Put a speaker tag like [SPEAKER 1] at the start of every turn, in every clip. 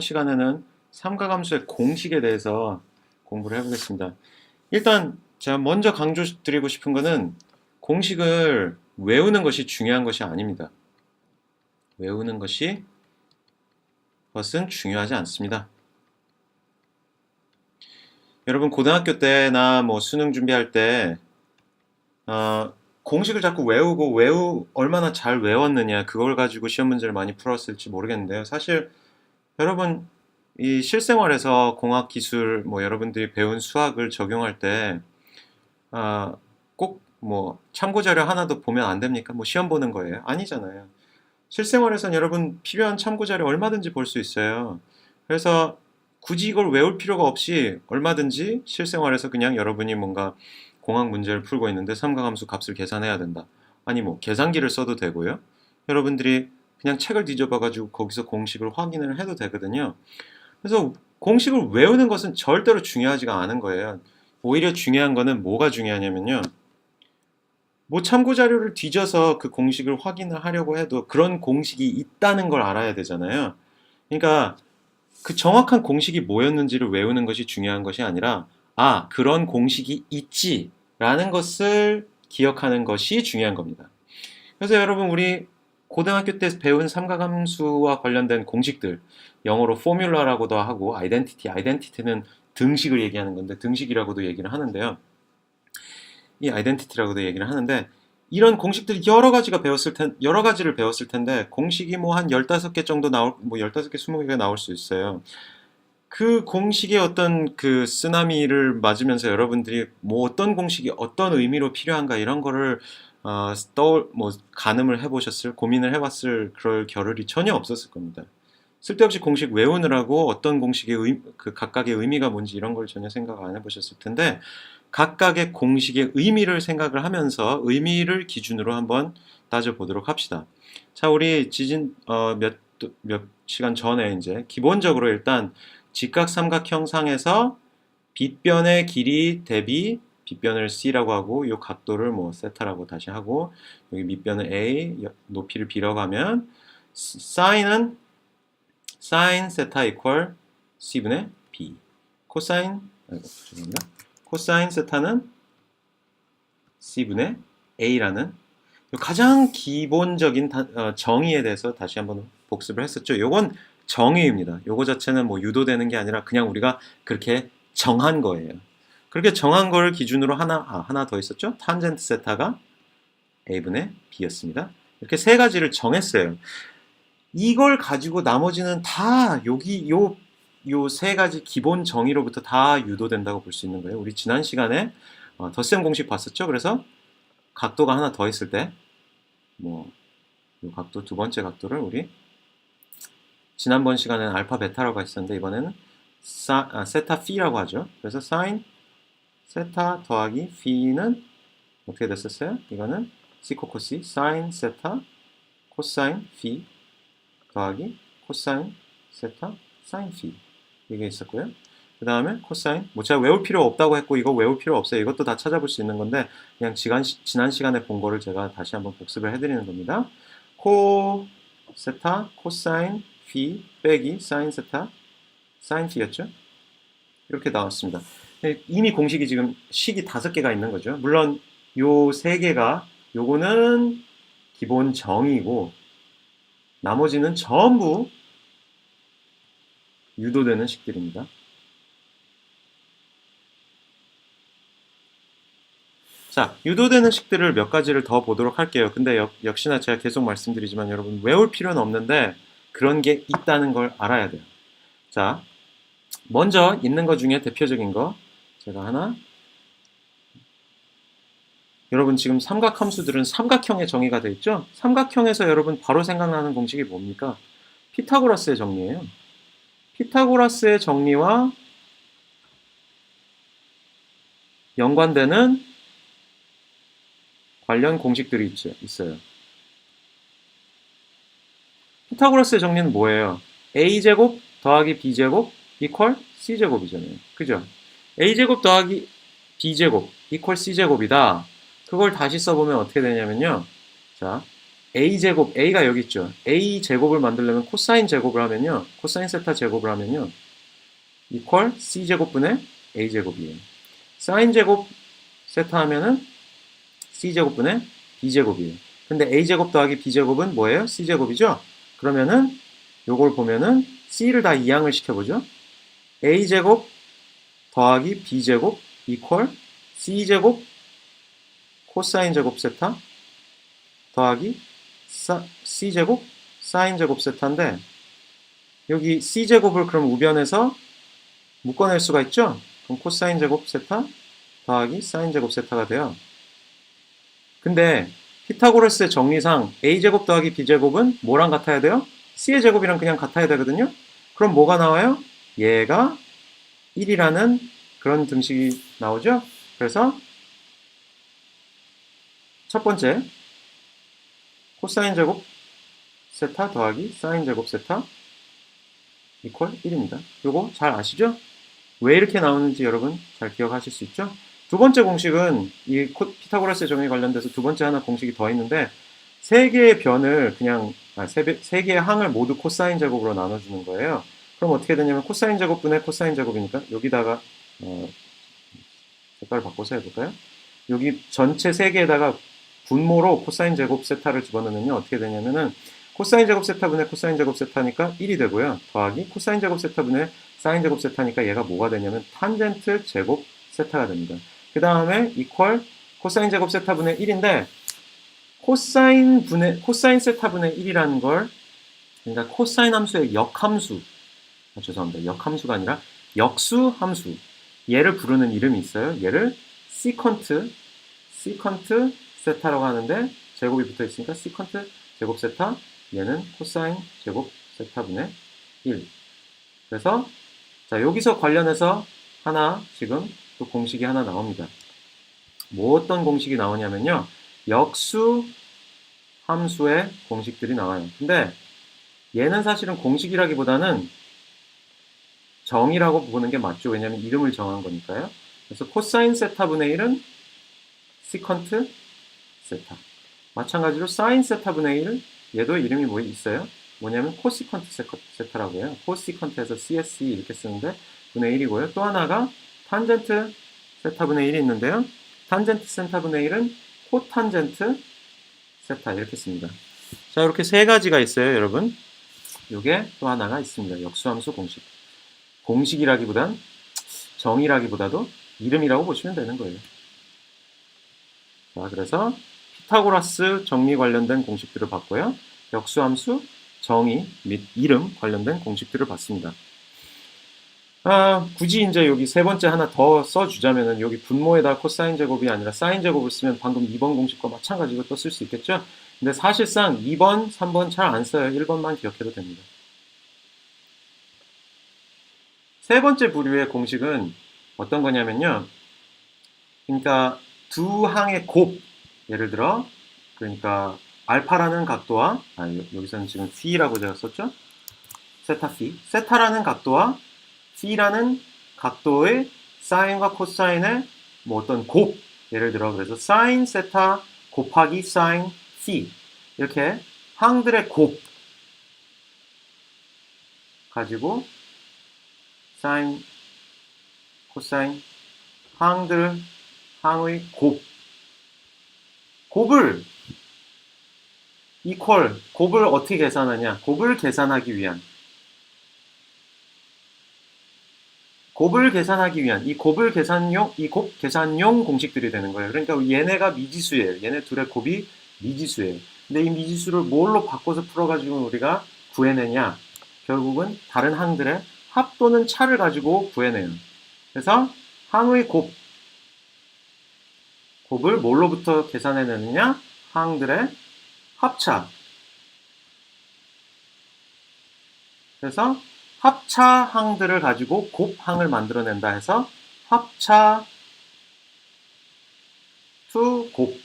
[SPEAKER 1] 시간에는 삼가함수의 공식에 대해서 공부를 해보겠습니다. 일단 제가 먼저 강조드리고 싶은 거는 공식을 외우는 것이 중요한 것이 아닙니다. 외우는 것이 것은 중요하지 않습니다. 여러분 고등학교 때나 뭐 수능 준비할 때 어, 공식을 자꾸 외우고 외우 얼마나 잘 외웠느냐 그걸 가지고 시험 문제를 많이 풀었을지 모르겠는데요. 사실 여러분 이 실생활에서 공학 기술 뭐 여러분들이 배운 수학을 적용할 때 아, 꼭뭐 참고 자료 하나도 보면 안 됩니까? 뭐 시험 보는 거예요? 아니잖아요. 실생활에선 여러분 필요한 참고 자료 얼마든지 볼 수 있어요. 그래서 굳이 이걸 외울 필요가 없이 얼마든지 실생활에서 그냥 여러분이 뭔가 공학 문제를 풀고 있는데 삼각함수 값을 계산해야 된다. 아니 뭐 계산기를 써도 되고요. 여러분들이 그냥 책을 뒤져봐 가지고 거기서 공식을 확인을 해도 되거든요. 그래서 공식을 외우는 것은 절대로 중요하지가 않은 거예요. 오히려 중요한 거는 뭐가 중요하냐면요. 뭐 참고 자료를 뒤져서 그 공식을 확인을 하려고 해도 그런 공식이 있다는 걸 알아야 되잖아요. 그러니까 그 정확한 공식이 뭐였는지를 외우는 것이 중요한 것이 아니라 아, 그런 공식이 있지라는 것을 기억하는 것이 중요한 겁니다. 그래서 여러분 우리 고등학교 때 배운 삼각함수와 관련된 공식들 영어로 포뮬라라고도 하고 아이덴티티 아이덴티티는 등식을 얘기하는 건데 등식이라고도 얘기를 하는데요. 이 아이덴티티라고도 얘기를 하는데 이런 공식들이 여러 가지가 배웠을 텐 여러 가지를 배웠을 텐데 공식이 뭐 한 15개 정도 나올 뭐 15개 20개가 나올 수 있어요. 그 공식의 어떤 그 쓰나미를 맞으면서 여러분들이 뭐 어떤 공식이 어떤 의미로 필요한가 이런 거를 어, 떠올 뭐 가늠을 해보셨을 고민을 해봤을 그럴 겨를이 전혀 없었을 겁니다. 쓸데없이 공식 외우느라고 어떤 공식의 의, 그 각각의 의미가 뭔지 이런 걸 전혀 생각 안 해보셨을 텐데 각각의 공식의 의미를 생각을 하면서 의미를 기준으로 한번 따져보도록 합시다. 자, 우리 지진 어, 몇, 몇 시간 전에 이제 기본적으로 일단 직각삼각형상에서 빗변의 길이 대비 빗변을 C라고 하고 이 각도를 뭐 세타라고 다시 하고 여기 밑변을 A 높이를 하면 사인은 사인 세타 이퀄 C분의 B 코사인 아이고 죄송합니다 코사인 세타는 C분의 A라는 가장 기본적인 어, 정의에 대해서 다시 한번 복습을 했었죠. 요건 정의입니다. 요거 자체는 뭐 유도되는 게 아니라 그냥 우리가 그렇게 정한 거예요. 그렇게 정한 걸 기준으로 하나, 아, 하나 더 있었죠? 탄젠트 세타가 A분의 B였습니다. 이렇게 세 가지를 정했어요. 이걸 가지고 나머지는 다 여기 요 요 세 가지 기본 정의로부터 다 유도된다고 볼 수 있는 거예요. 우리 지난 시간에 어, 덧셈 공식 봤었죠? 그래서 각도가 하나 더 있을 때, 뭐, 요 각도 두 번째 각도를 우리 지난번 시간에는 알파 베타라고 했었는데 이번에는 사, 아, 세타 피라고 하죠. 그래서 사인 세타 더하기 피는 어떻게 됐었어요? 이거는 시코코시 사인 세타 코사인 피 더하기 코사인 세타 사인 피 이게 있었고요. 그 다음에 코사인 뭐 제가 외울 필요 없다고 했고 이거 외울 필요 없어요. 이것도 다 찾아볼 수 있는 건데 그냥 지난, 지난 시간에 본 거를 제가 다시 한번 복습을 해드리는 겁니다. 코 세타 코사인 phi 빼기 sin 세타 sin p였죠. 이렇게 나왔습니다. 네, 이미 공식이 지금 식이 다섯 개가 있는 거죠. 물론 요 세 개가 요거는 기본 정의고 나머지는 전부 유도되는 식들입니다. 자, 유도되는 식들을 몇 가지를 더 보도록 할게요. 근데 역, 역시나 제가 계속 말씀드리지만 여러분 외울 필요는 없는데 그런 게 있다는 걸 알아야 돼요. 자, 먼저 있는 것 중에 대표적인 거 제가 하나 여러분 지금 삼각함수들은 삼각형의 정의가 되어 있죠? 삼각형에서 여러분 바로 생각나는 공식이 뭡니까? 피타고라스의 정리예요. 피타고라스의 정리와 연관되는 관련 공식들이 있, 있어요. 피타고라스의 정리는 뭐예요? a제곱 더하기 b제곱 이퀄 c제곱이잖아요. 그죠? A제곱 더하기 b제곱 이퀄 c제곱이다. 그걸 다시 써보면 어떻게 되냐면요. 자, a 제곱 a가 여기 있죠. a 제곱을 만들려면 코사인 제곱을 하면요. 코사인 세타 제곱을 하면요. 이퀄 c 제곱분의 a 제곱이에요. 사인 제곱 세타 하면은 c 제곱분의 b 제곱이에요. 근데 a 제곱 더하기 b 제곱은 뭐예요? c 제곱이죠. 그러면은 요걸 보면은 c를 다 이항을 시켜보죠. a 제곱 더하기 b 제곱 이퀄 c 제곱 코사인 제곱 세타 더하기 사, c 제곱 사인 제곱 세타인데 여기 c 제곱을 그럼 우변에서 묶어낼 수가 있죠? 그럼 코사인 제곱 세타 더하기 사인 제곱 세타가 돼요. 근데 피타고라스의 정리상 a 제곱 더하기 b 제곱은 뭐랑 같아야 돼요? c의 제곱이랑 그냥 같아야 되거든요. 그럼 뭐가 나와요? 얘가 1이라는 그런 등식이 나오죠. 그래서 첫 번째 코사인 제곱 세타 더하기 사인 제곱 세타 이퀄 1입니다. 요거 잘 아시죠? 왜 이렇게 나오는지 여러분 잘 기억하실 수 있죠? 두 번째 공식은 이 코- 피타고라스의 정에 관련돼서 두 번째 하나 공식이 더 있는데 세 개의 변을 그냥 아, 세, 배- 세 개의 항을 모두 코사인 제곱으로 나눠주는 거예요. 그럼 어떻게 되냐면 코사인 제곱분의 코사인 제곱이니까 여기다가 어, 색깔을 바꿔서 해볼까요? 여기 전체 세 개에다가 분모로 코사인 제곱 세타를 집어넣으면요 어떻게 되냐면은 코사인 제곱 세타분의 코사인 제곱 세타니까 1이 되고요 더하기 코사인 제곱 세타분의 사인 제곱 세타니까 얘가 뭐가 되냐면 탄젠트 제곱 세타가 됩니다. 그 다음에 이퀄 코사인 제곱 세타분의 1인데 코사인 분의 코사인 세타분의 1이라는 걸 그러니까 코사인 함수의 역함수 아, 죄송합니다 역함수가 아니라 역수 함수 얘를 부르는 이름이 있어요. 얘를 시컨트 시컨트 세타라고 하는데 제곱이 붙어 있으니까 시컨트 제곱 세타 얘는 코사인 제곱 세타분의 1 그래서 자 여기서 관련해서 하나 지금 또 공식이 하나 나옵니다. 뭐 어떤 공식이 나오냐면요. 역수 함수의 공식들이 나와요. 근데 얘는 사실은 공식이라기보다는 정이라고 보는 게 맞죠. 왜냐하면 이름을 정한 거니까요. 그래서 코사인 세타분의 1은 시컨트 세타. 마찬가지로 사인 세타분의 1 얘도 이름이 뭐 있어요? 뭐냐면 코시컨트 세타라고 해요. 코시컨트에서 CSE 이렇게 쓰는데 분의 1이고요. 또 하나가 탄젠트 세타분의 1이 있는데요. 탄젠트 세타분의 1은 코탄젠트 세타 이렇게 씁니다. 자 이렇게 세 가지가 있어요, 여러분. 이게 또 하나가 있습니다. 역수함수 공식. 공식이라기보단 정의라기보다도 이름이라고 보시면 되는 거예요. 자, 그래서 피타고라스 정리 관련된 공식들을 봤고요. 역수함수, 정의 및 이름 관련된 공식들을 봤습니다. 아, 굳이 이제 여기 세 번째 하나 더 써주자면은 여기 분모에다 코사인 제곱이 아니라 사인 제곱을 쓰면 방금 2번 공식과 마찬가지로 또 쓸 수 있겠죠? 근데 사실상 2번, 3번 잘 안 써요. 1번만 기억해도 됩니다. 세 번째 부류의 공식은 어떤 거냐면요. 그러니까 두 항의 곱, 예를 들어, 그러니까 알파라는 각도와, 아, 여- 여기서는 지금 C라고 썼죠? 세타 C. 세타라는 각도와 C라는 각도의 사인과 코사인의 뭐 어떤 곱, 예를 들어, 그래서 사인 세타 곱하기 사인 C. 이렇게 항들의 곱 가지고 사인, 코사인, 항들, 항의 곱. 곱을 이퀄, 곱을 어떻게 계산하냐? 곱을 계산하기 위한 곱을 계산하기 위한 이 곱을 계산용 이 곱 계산용 공식들이 되는 거예요. 그러니까 얘네가 미지수예요. 얘네 둘의 곱이 미지수예요. 근데 이 미지수를 뭘로 바꿔서 풀어가지고 우리가 구해내냐? 결국은 다른 항들의 합 또는 차를 가지고 구해내요. 그래서 항의 곱 곱을 뭘로부터 계산해내느냐? 항들의 합차. 그래서 합차 항들을 가지고 곱항을 만들어낸다 해서 합차 투 곱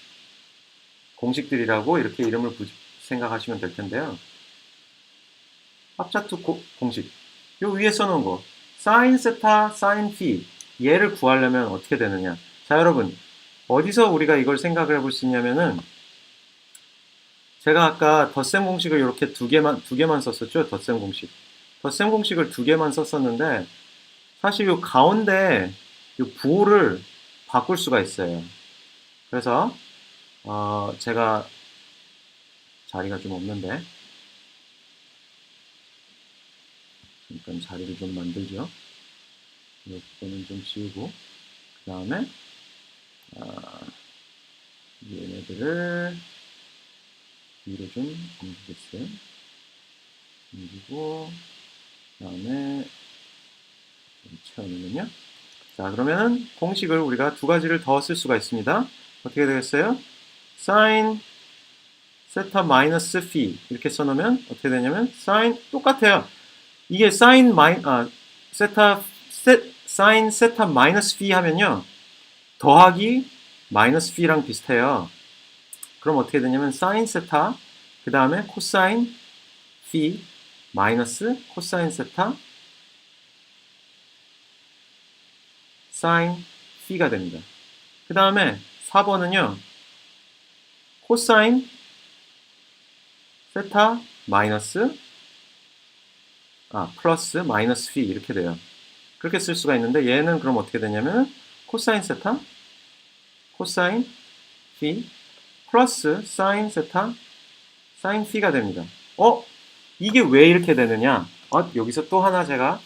[SPEAKER 1] 공식들이라고 이렇게 이름을 부- 생각하시면 될 텐데요. 합차 투 곱 공식. 요 위에 써놓은 거. 사인 세타, 사인 피. 얘를 구하려면 어떻게 되느냐. 자, 여러분. 어디서 우리가 이걸 생각을 해볼 수 있냐면은 제가 아까 덧셈 공식을 이렇게 두 개만 두 개만 썼었죠. 덧셈 공식. 덧셈 공식을 두 개만 썼었는데 사실 요 가운데 요 부호를 바꿀 수가 있어요. 그래서 어, 제가 자리가 좀 없는데 잠깐 자리를 좀 만들죠. 이거는 좀 지우고 그 다음에 아, 얘네들을 위로 좀 옮기겠어요. 옮기고 그 다음에 채워놓으면요. 자 그러면 공식을 우리가 두 가지를 더 쓸 수가 있습니다. 어떻게 되겠어요? sin 세타 마이너스 phi 이렇게 써놓으면 어떻게 되냐면 sin 똑같아요. 이게 sin 마이 아 세타 세, sin 세타 마이너스 phi 하면요 더하기 마이너스 phi랑 비슷해요. 그럼 어떻게 되냐면 sin 세타 그 다음에 코사인 phi 마이너스 코사인 세타 sin phi가 됩니다. 그 다음에 4번은요 코사인 세타 마이너스 아 플러스 마이너스 phi 이렇게 돼요. 그렇게 쓸 수가 있는데 얘는 그럼 어떻게 되냐면 코사인 세타 코사인 phi 플러스 사인 세타 사인 phi가 됩니다. 어? 이게 왜 이렇게 되느냐? 어, 여기서 또 하나 제가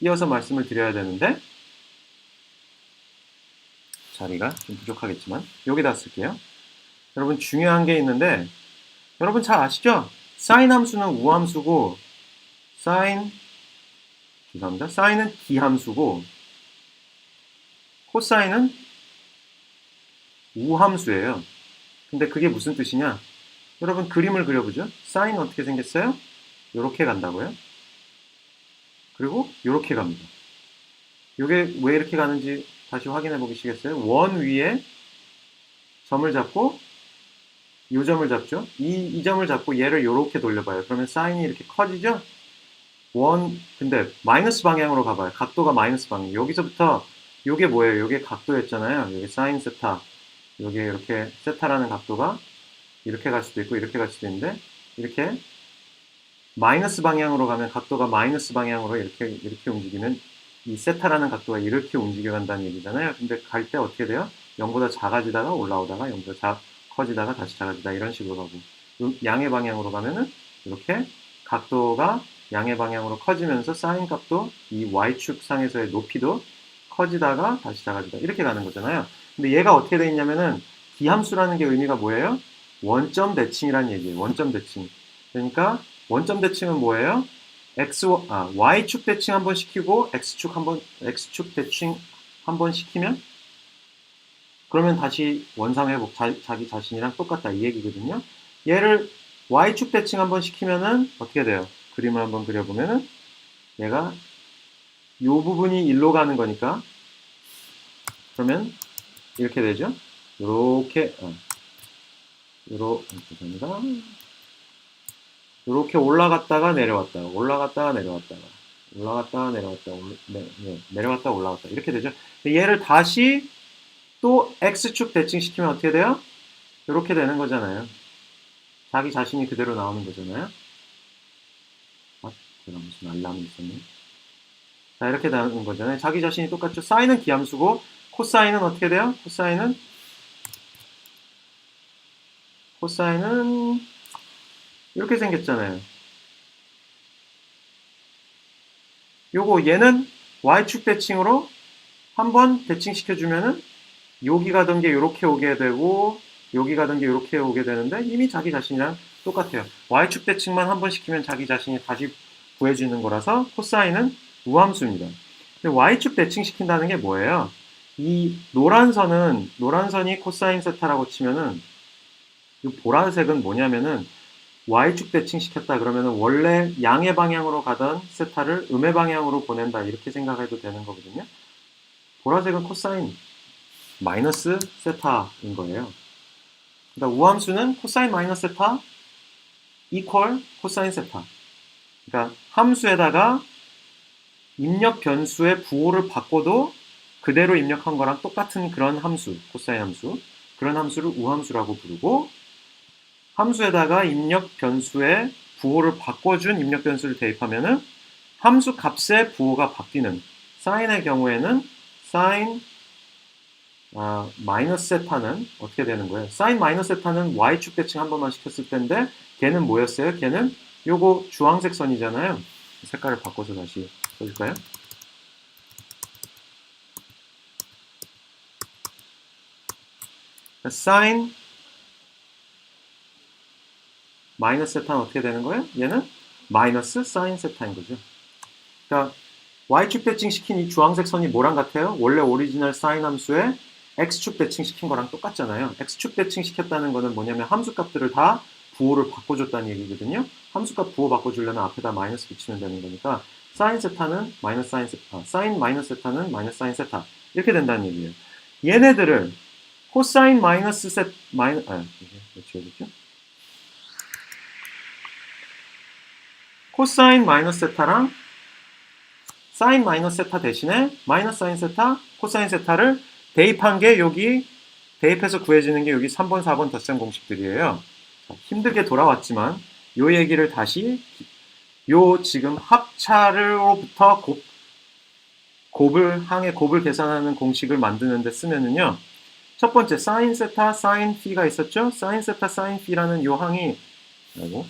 [SPEAKER 1] 이어서 말씀을 드려야 되는데 자리가 좀 부족하겠지만 여기다 쓸게요. 여러분 중요한 게 있는데 여러분 잘 아시죠? 사인 함수는 우함수고 사인 죄송합니다. 사인은 기함수고 코사인은 우함수예요. 근데 그게 무슨 뜻이냐? 여러분 그림을 그려보죠. 사인은 어떻게 생겼어요? 이렇게 간다고요. 그리고 이렇게 갑니다. 이게 왜 이렇게 가는지 다시 확인해 보시겠어요? 원 위에 점을 잡고 이 점을 잡죠. 이, 이 점을 잡고 얘를 이렇게 돌려봐요. 그러면 사인이 이렇게 커지죠? 원 근데 마이너스 방향으로 가봐요. 각도가 마이너스 방향. 여기서부터 이게 뭐예요? 이게 각도였잖아요. 여기 사인 세타. 여기 이렇게 세타라는 각도가 이렇게 갈 수도 있고 이렇게 갈 수도 있는데 이렇게 마이너스 방향으로 가면 각도가 마이너스 방향으로 이렇게 이렇게 움직이면 이 세타라는 각도가 이렇게 움직여 간다는 얘기잖아요. 근데 갈 때 어떻게 돼요? 0보다 작아지다가 올라오다가 0보다 작, 커지다가 다시 작아지다 이런 식으로 가고 양의 방향으로 가면은 이렇게 각도가 양의 방향으로 커지면서 사인 값도 이 y축 상에서의 높이도 커지다가 다시 작아지다 이렇게 가는 거잖아요. 근데 얘가 어떻게 돼 있냐면은 기함수라는 게 의미가 뭐예요? 원점 대칭이라는 얘기예요. 원점 대칭. 그러니까 원점 대칭은 뭐예요? x 아 y축 대칭 한번 시키고 x축 한번 x축 대칭 한번 시키면 그러면 다시 원상 회복 자, 자기 자신이랑 똑같다 이 얘기거든요. 얘를 y축 대칭 한번 시키면은 어떻게 돼요? 그림을 한번 그려보면은 얘가 이 부분이 일로 가는 거니까 그러면 이렇게 되죠. 이렇게 어. 요로 죄송합니다. 이렇게 올라갔다가 내려왔다가 올라갔다가 내려왔다가 올라갔다가 내려왔다가 올라, 네, 네, 내려갔다가 올라갔다 이렇게 되죠. 얘를 다시 또 x축 대칭시키면 어떻게 돼요? 이렇게 되는 거잖아요. 자기 자신이 그대로 나오는 거잖아요. 아, 제가 무슨 알람이 있었네. 자, 이렇게 나오는 거잖아요. 자기 자신이 똑같죠. 사인은 기함수고 코사인은 어떻게 돼요? 코사인은 코사인은 이렇게 생겼잖아요. 요거 얘는 y축 대칭으로 한번 대칭시켜주면은 여기 가던 게 이렇게 오게 되고 여기 가던 게 이렇게 오게 되는데 이미 자기 자신이랑 똑같아요. y축 대칭만 한번 시키면 자기 자신이 다시 구해주는 거라서 코사인은 우함수입니다. y축 대칭 시킨다는 게 뭐예요? 이 노란 선은 노란 선이 코사인 세타라고 치면은 이 보라색은 뭐냐면은 y축 대칭 시켰다 그러면은 원래 양의 방향으로 가던 세타를 음의 방향으로 보낸다 이렇게 생각해도 되는 거거든요. 보라색은 코사인 마이너스 세타인 거예요. 그러니까 우함수는 코사인 마이너스 세타 이퀄 코사인 세타. 그러니까 함수에다가 입력 변수의 부호를 바꿔도 그대로 입력한 거랑 똑같은 그런 함수, 코사인 함수. 그런 함수를 우함수라고 부르고 함수에다가 입력 변수의 부호를 바꿔준 입력 변수를 대입하면은 함수 값의 부호가 바뀌는 사인의 경우에는 사인 아, 마이너스 세타는 어떻게 되는 거예요? 사인 마이너스 세타는 y축 대칭 한 번만 시켰을 텐데 걔는 뭐였어요? 걔는 요거 주황색 선이잖아요. 색깔을 바꿔서 다시 써줄까요? 사인 마이너스 세타는 어떻게 되는 거예요? 얘는 마이너스 사인 세타인 거죠. 그러니까 y축 대칭 시킨 이 주황색 선이 뭐랑 같아요? 원래 오리지널 사인 함수에 x축 대칭 시킨 거랑 똑같잖아요. x축 대칭 시켰다는 거는 뭐냐면 함수 값들을 다 부호를 바꿔줬다는 얘기거든요. 함수값 부호 바꿔주려면 앞에다 마이너스 붙이면 되는 거니까 사인 세타는 마이너스 사인 세타, 사인 마이너스 세타는 마이너스 사인 세타 이렇게 된다는 얘기예요. 얘네들을 코사인 마이너스 세 마이너 아 되죠? 코사인 마이너스 세타랑 사인 마이너스 세타 대신에 마이너스 사인 세타, 코사인 세타를 대입한 게 여기 대입해서 구해지는 게 여기 3번, 4번 덧셈 공식들이에요. 힘들게 돌아왔지만 요 얘기를 다시 요 지금 합차로부터 곱, 곱을 항의 곱을 계산하는 공식을 만드는데 쓰면은요. 첫 번째 사인 세타 사인 피가 있었죠? 사인 세타 사인 피라는 요 항이 아이고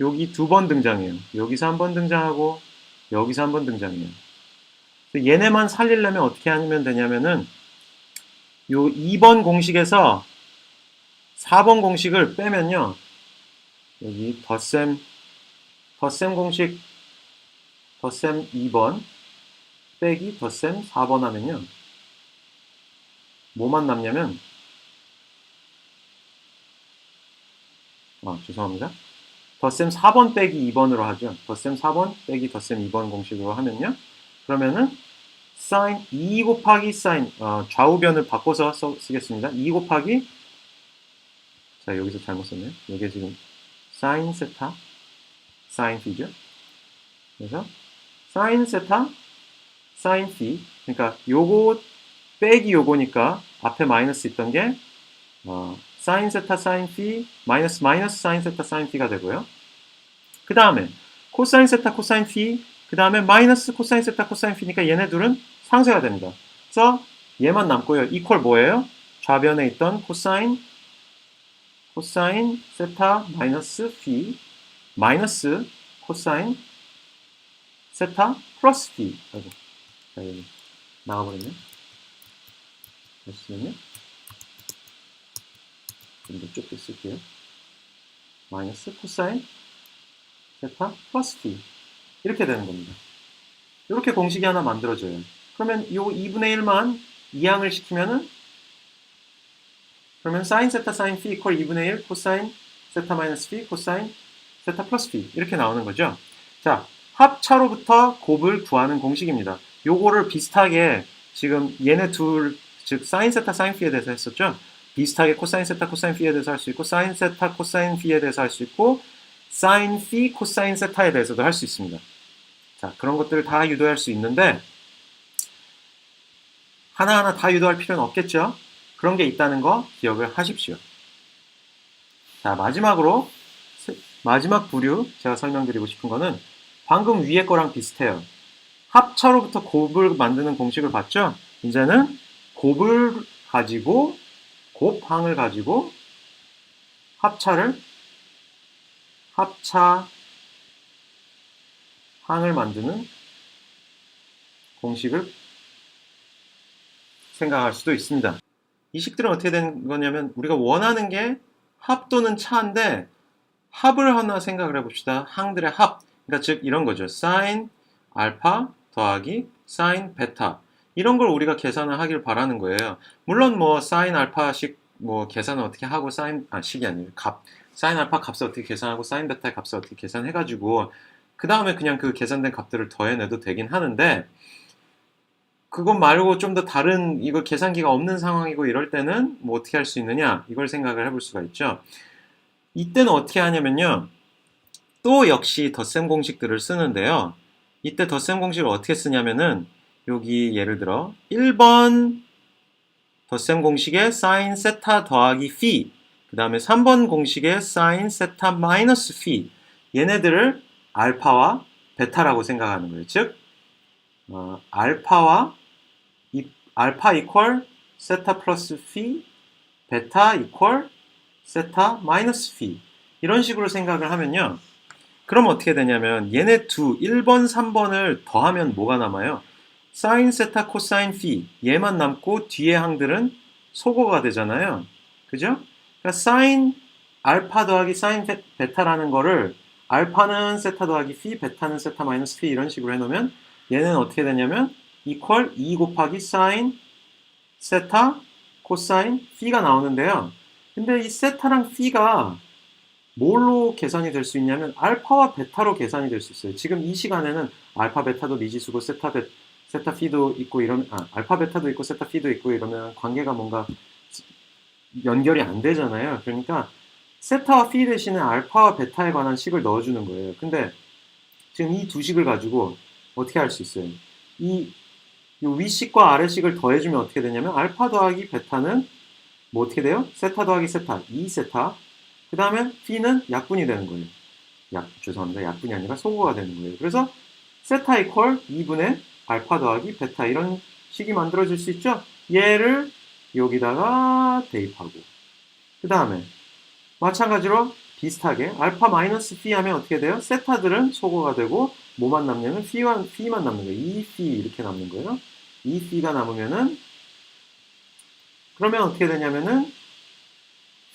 [SPEAKER 1] 여기 두 번 등장해요. 여기서 한 번 등장하고 여기서 한 번 등장해요. 얘네만 살리려면 어떻게 하면 되냐면은 요 2번 공식에서 4번 공식을 빼면요. 여기 덧셈 덧셈 공식 덧셈 2번 빼기 덧셈 4번 하면요. 뭐만 남냐면 아, 죄송합니다. 덧셈 4번 빼기 2번으로 하죠. 덧셈 4번 빼기 덧셈 2번 공식으로 하면요. 그러면은 사인 2 곱하기 사인 어, 좌우변을 바꿔서 써, 쓰겠습니다. 2 곱하기 자 여기서 잘못 썼네요. 이게 지금 사인 세타 사인 피죠. 그래서 사인 세타 사인 피 그러니까 요거 빼기 요거니까 앞에 마이너스 있던 게 어, 사인 세타 사인 피 마이너스 마이너스 사인 세타 사인 피가 되고요. 그 다음에 코사인 세타 코사인 피 그 다음에 마이너스 코사인 세타 코사인 피니까 얘네 둘은 상쇄가 됩니다. 그래서 얘만 남고요. 이퀄 뭐예요? 좌변에 있던 코사인 코사인 세타 마이너스 피 마이너스 코사인 세타 플러스 피 아이고 자 여기 나가버렸네. 잠시만요 좀더 좁게 쓸게요. 마이너스 코사인 세타 플러스 피 이렇게 되는 겁니다. 이렇게 공식이 하나 만들어져요. 그러면 이 2분의 1만 이항을 시키면은 그러면 사인 세타 이퀄 2분의 1 코사인 세타 마이너스 피 코사인 세타 플러스 피 이렇게 나오는 거죠. 자, 합차로부터 곱을 구하는 공식입니다. 요거를 비슷하게 지금 얘네 둘, 즉 사인 세타 피에 대해서 했었죠. 비슷하게 코사인 세타 코사인 피에 대해서 할 수 있고 사인 세타 코사인 피에 대해서 할 수 있고 사인 피 코사인 세타에 대해서도 할 수 있습니다. 자, 그런 것들을 다 유도할 수 있는데 하나하나 다 유도할 필요는 없겠죠. 그런 게 있다는 거 기억을 하십시오. 자, 마지막으로 마지막 부류 제가 설명드리고 싶은 거는 방금 위에 거랑 비슷해요. 합차로부터 곱을 만드는 공식을 봤죠? 이제는 곱을 가지고 곱항을 가지고 합차를 합차 항을 만드는 공식을 생각할 수도 있습니다. 이 식들은 어떻게 된 거냐면 우리가 원하는 게 합 또는 차인데 합을 하나 생각을 해봅시다. 항들의 합. 그러니까 즉 이런 거죠. 사인 알파 더하기 사인 베타. 이런 걸 우리가 계산을 하길 바라는 거예요. 물론 뭐 사인 알파식 뭐 계산을 어떻게 하고 사인 아 식이 아니에요. 값 사인 알파 값을 어떻게 계산하고 사인 베타의 값을 어떻게 계산해 가지고 그 다음에 그냥 그 계산된 값들을 더해내도 되긴 하는데 그것 말고 좀 더 다른 이거 계산기가 없는 상황이고 이럴 때는 뭐 어떻게 할 수 있느냐 이걸 생각을 해볼 수가 있죠. 이때는 어떻게 하냐면요. 또 역시 덧셈 공식들을 쓰는데요. 이때 덧셈 공식을 어떻게 쓰냐면은 여기 예를 들어 1번 덧셈 공식에 사인 세타 더하기 phi 그그 다음에 3번 공식의 sin 세타 마이너스 phi 얘네들을 알파와 베타라고 생각하는 거예요. 즉 어, 알파와 이, 알파 이퀄 세타 플러스 phi 베타 이퀄 세타 마이너스 phi 이런 식으로 생각을 하면요. 그럼 어떻게 되냐면 얘네 두 1번, 3번을 더하면 뭐가 남아요? 사인 세타 코사인 phi 얘만 남고 뒤에 항들은 소거가 되잖아요. 그죠? 그러니까 사인 알파 더하기 사인 베- 베타라는 거를 알파는 세타 더하기 phi, 베타는 세타 마이너스 phi 이런 식으로 해놓으면 얘는 어떻게 되냐면 이퀄 2 곱하기 사인 세타 코사인 phi가 나오는데요. 근데 이 세타랑 phi가 뭘로 계산이 될 수 있냐면 알파와 베타로 계산이 될 수 있어요. 지금 이 시간에는 알파 베타도 미지수고 세타 베 세타 피도 있고 이러면 아, 알파 베타도 있고 세타 피도 있고 이러면 관계가 뭔가 연결이 안 되잖아요. 그러니까 세타와 피 대신에 알파와 베타에 관한 식을 넣어주는 거예요. 근데 지금 이 두 식을 가지고 어떻게 할수 있어요? 이, 이 위식과 아래식을 더해주면 어떻게 되냐면 알파 더하기 베타는 뭐 어떻게 돼요? 세타 더하기 세타 2세타 그 다음에 p는 약분이 되는 거예요. 약, 죄송합니다. 약분이 아니라 소거가 되는 거예요. 그래서 세타 이퀄 2분의 알파 더하기 베타 이런 식이 만들어질 수 있죠? 얘를 여기다가 대입하고 그 다음에 마찬가지로 비슷하게 알파 마이너스 phi 하면 어떻게 돼요? 세타들은 소거가 되고 뭐만 남냐면 phi만, phi만 남는 거예요. 2phi 이렇게 남는 거예요. 2phi가 남으면은 그러면 어떻게 되냐면은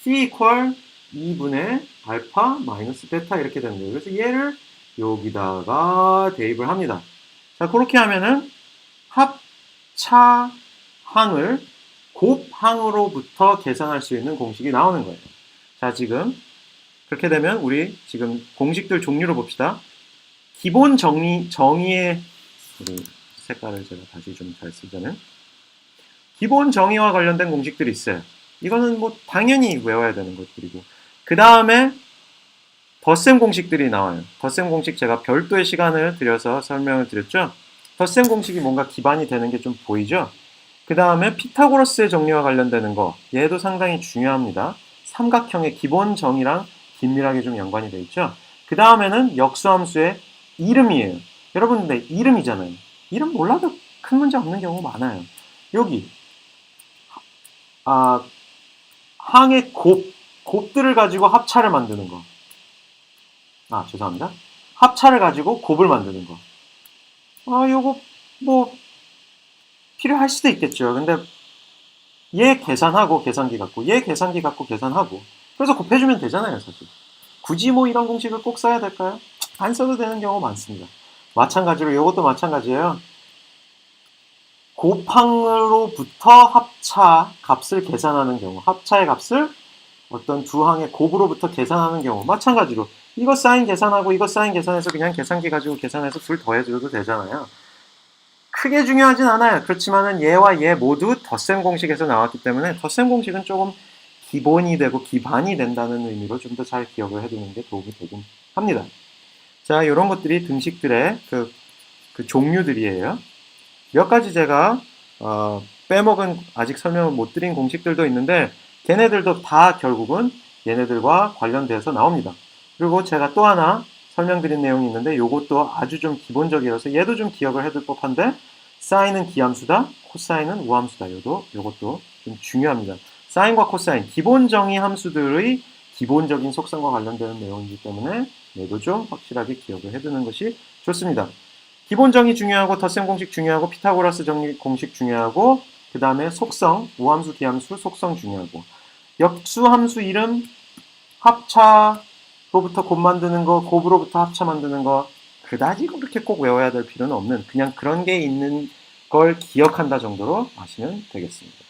[SPEAKER 1] phi 이퀄 2분의 알파 마이너스 베타 이렇게 되는 거예요. 그래서 얘를 여기다가 대입을 합니다. 자, 그렇게 하면은 합차항을 곱항으로부터 계산할 수 있는 공식이 나오는 거예요. 자, 지금 그렇게 되면 우리 지금 공식들 종류로 봅시다. 기본 정의, 정의의 우리 색깔을 제가 다시 좀 잘 쓰자면 기본 정의와 관련된 공식들이 있어요. 이거는 뭐 당연히 외워야 되는 것들이고 그 다음에 덧셈 공식들이 나와요. 덧셈 공식 제가 별도의 시간을 들여서 설명을 드렸죠. 덧셈 공식이 뭔가 기반이 되는 게 좀 보이죠. 그 다음에 피타고라스의 정리와 관련되는 거 얘도 상당히 중요합니다. 삼각형의 기본 정의랑 긴밀하게 좀 연관이 돼 있죠. 그 다음에는 역수함수의 이름이에요. 여러분 근데 이름이잖아요. 이름 몰라도 큰 문제 없는 경우 많아요. 여기 아 항의 곱 곱들을 가지고 합차를 만드는 거. 아, 죄송합니다. 합차를 가지고 곱을 만드는 거. 아, 요거 뭐 필요할 수도 있겠죠. 근데 얘 계산하고 계산기 갖고 얘 계산기 갖고 계산하고 그래서 곱해주면 되잖아요, 사실. 굳이 뭐 이런 공식을 꼭 써야 될까요? 안 써도 되는 경우 많습니다. 마찬가지로 이것도 마찬가지예요. 곱항으로부터 합차 값을 계산하는 경우, 합차의 값을 어떤 두 항의 곱으로부터 계산하는 경우, 마찬가지로 이거 사인 계산하고 이거 사인 계산해서 그냥 계산기 가지고 계산해서 둘 더해줘도 되잖아요. 크게 중요하진 않아요. 그렇지만은 얘와 얘 모두 덧셈 공식에서 나왔기 때문에 덧셈 공식은 조금 기본이 되고 기반이 된다는 의미로 좀 더 잘 기억을 해두는 게 도움이 되긴 합니다. 자, 이런 것들이 등식들의 그, 그 종류들이에요. 몇 가지 제가 어, 빼먹은 아직 설명을 못 드린 공식들도 있는데 걔네들도 다 결국은 얘네들과 관련돼서 나옵니다. 그리고 제가 또 하나 설명드린 내용이 있는데 이것도 아주 좀 기본적이어서 얘도 좀 기억을 해둘 법한데 사인은 기함수다, 코사인은 우함수다. 요도 요것도 좀 중요합니다. 사인과 코사인 기본 정의 함수들의 기본적인 속성과 관련되는 내용이기 때문에 얘도 좀 확실하게 기억을 해두는 것이 좋습니다. 기본 정의 중요하고 덧셈 공식 중요하고 피타고라스 정리 공식 중요하고 그 다음에 속성 우함수 기함수 속성 중요하고 역수 함수 이름 합차로부터 곱 만드는 거 곱으로부터 합차 만드는 거 그다지 그렇게 꼭 외워야 될 필요는 없는 그냥 그런 게 있는 걸 기억한다 정도로 아시면 되겠습니다.